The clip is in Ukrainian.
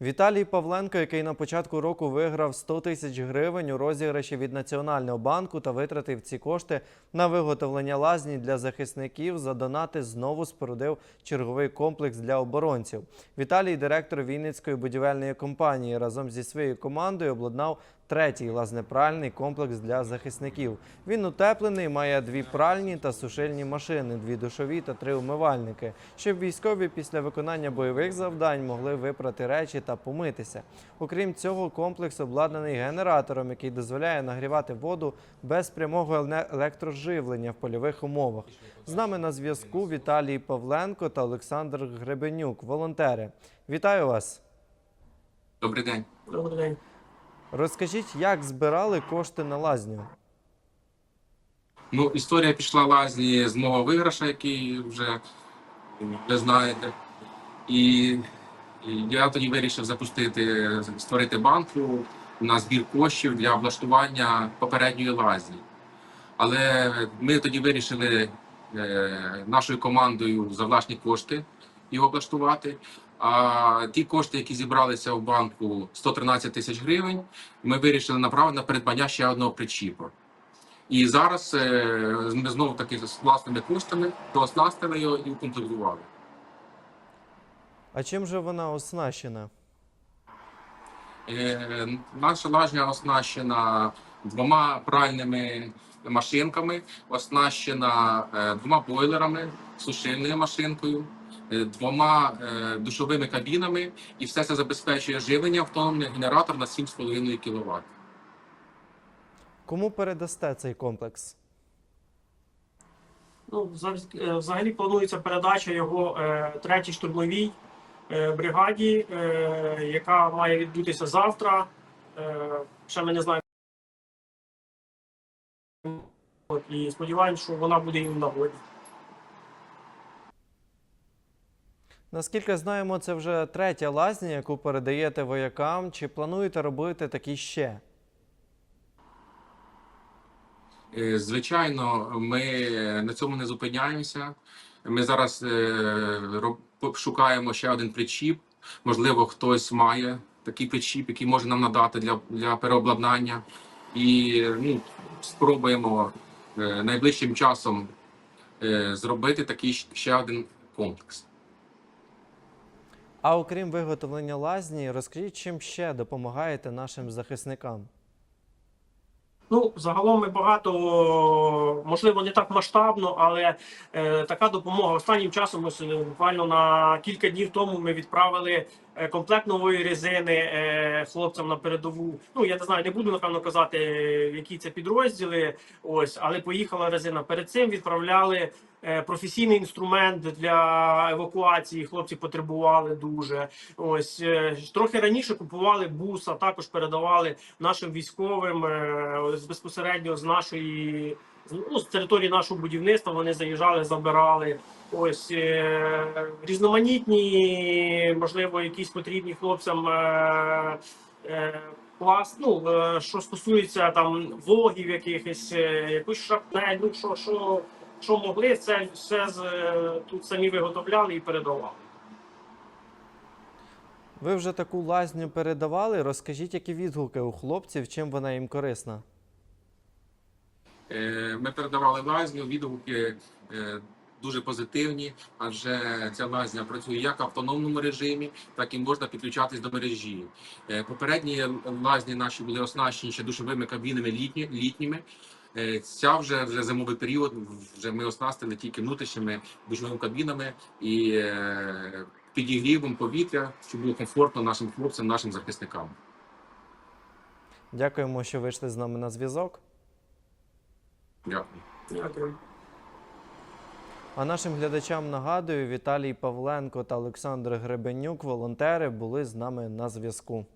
Віталій Павленко, який на початку року виграв 100 тисяч гривень у розіграші від Національного банку та витратив ці кошти на виготовлення лазні для захисників, за донати знову спорудив черговий комплекс для оборонців. Віталій, директор Вінницької будівельної компанії, разом зі своєю командою обладнав третій лазнепральний комплекс для захисників. Він утеплений, має дві пральні та сушильні машини, дві душові та три умивальники, щоб військові після виконання бойових завдань могли випрати речі та помитися. Окрім цього, комплекс обладнаний генератором, який дозволяє нагрівати воду без прямого електроживлення в польових умовах. З нами на зв'язку Віталій Павленко та Олександр Гребенюк, волонтери. Вітаю вас! Добрий день. Добрий день. Розкажіть, як збирали кошти на лазню? Ну, історія пішла лазні з мого виграша, який вже ви знаєте. І, і я тоді вирішив запустити, створити банку на збір коштів для облаштування попередньої лазні. Але ми тоді вирішили е, нашою командою за власні кошти його облаштувати. А ті кошти, які зібралися в банку 113 тисяч гривень, ми вирішили направити на придбання ще одного причіпу. І зараз е, ми знову таки з власними коштами дооснастили його і укомплектували. А чим же вона оснащена? Е, наша лажня оснащена двома пральними машинками, оснащена е, двома бойлерами, сушильною машинкою, е, двома е, душовими кабінами, і все це забезпечує живлення автономний генератор на 7,5 кВт. Кому передасте цей комплекс? Ну, взагалі- е, взагалі планується передача його е, третій штурмовій бригаді, е, яка має відбутися завтра. Е, ще ми не знаємо. І сподіваємось, що вона буде їм в нагоді. Наскільки знаємо, це вже третя лазня, яку передаєте воякам. Чи плануєте робити такі ще? Е, Звичайно, ми на цьому не зупиняємося. Ми зараз е, шукаємо ще один причіп. Можливо, хтось має такий причіп, який може нам надати для, для переобладнання. І ну, спробуємо е, найближчим часом е, зробити такий ще один комплекс. А окрім виготовлення лазні, розкажіть, чим ще допомагаєте нашим захисникам? Ну, загалом ми багато, можливо, не так масштабно, але е, така допомога останнім часом, ось, е, буквально на кілька днів тому ми відправили е, комплект нової резини е, хлопцям на передову. Ну, я не знаю, не буду напевно казати, е, які це підрозділи. Ось, але поїхала резина. Перед цим відправляли професійний інструмент для евакуації. Хлопці потребували дуже. Ось е, трохи раніше купували буса, також передавали нашим військовим е, безпосередньо з нашої ну, з території нашого будівництва. Вони заїжджали, забирали. Ось е, різноманітні, можливо, якісь потрібні хлопцям. Е, е, Клас, ну е, що стосується там вогів, якихось е, якусь шрапнель, ну що, що, що могли, це все з е, тут самі виготовляли і передавали. Ви вже таку лазню передавали. Розкажіть, які відгуки у хлопців, чим вона їм корисна? Е, Ми передавали лазню, відгуки е, дуже позитивні, адже ця лазня працює як в автономному режимі, так і можна підключатись до мережі. Попередні лазні наші були оснащені ще душовими кабінами літні, літніми. Е, Ця вже вже зимовий період. Вже ми оснастили тільки внутрішніми душовими кабінами і е, підігрівом повітря, щоб було комфортно нашим хлопцям, нашим захисникам. Дякуємо, що вийшли з нами на зв'язок. Дякую. Дякую. А нашим глядачам нагадую, Віталій Павленко та Олександр Гребенюк, волонтери, були з нами на зв'язку.